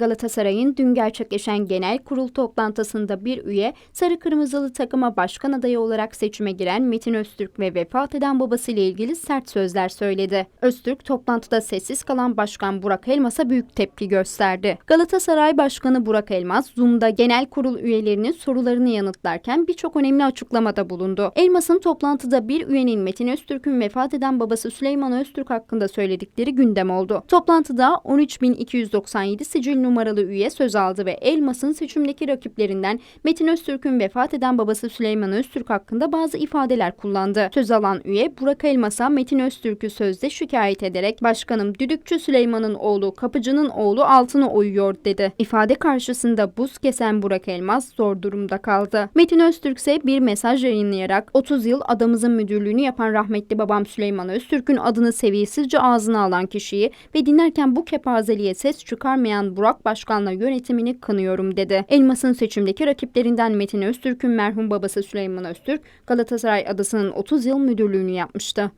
Galatasaray'ın dün gerçekleşen genel kurul toplantısında bir üye sarı kırmızılı takıma başkan adayı olarak seçime giren Metin Öztürk ve vefat eden babasıyla ilgili sert sözler söyledi. Öztürk toplantıda sessiz kalan Başkan Burak Elmas'a büyük tepki gösterdi. Galatasaray Başkanı Burak Elmas, Zoom'da genel kurul üyelerinin sorularını yanıtlarken birçok önemli açıklamada bulundu. Elmas'ın toplantıda bir üyenin Metin Öztürk'ün vefat eden babası Süleyman Öztürk hakkında söyledikleri gündem oldu. Toplantıda 13.297 sicil numaralı üye söz aldı ve Elmas'ın seçimdeki rakiplerinden Metin Öztürk'ün vefat eden babası Süleyman Öztürk hakkında bazı ifadeler kullandı. Söz alan üye Burak Elmas'a Metin Öztürk'ü sözde şikayet ederek başkanım Düdükçü Süleyman'ın oğlu Kapıcı'nın oğlu altına oyuyor dedi. İfade karşısında buz kesen Burak Elmas zor durumda kaldı. Metin Öztürk ise bir mesaj yayınlayarak 30 yıl adamızın müdürlüğünü yapan rahmetli babam Süleyman Öztürk'ün adını seviyesizce ağzına alan kişiyi ve dinlerken bu kepazeliğe ses çıkarmayan Burak Başkan'la yönetimini kınıyorum dedi. Elmas'ın seçimdeki rakiplerinden Metin Öztürk'ün merhum babası Süleyman Öztürk, Galatasaray adasının 30 yıl müdürlüğünü yapmıştı.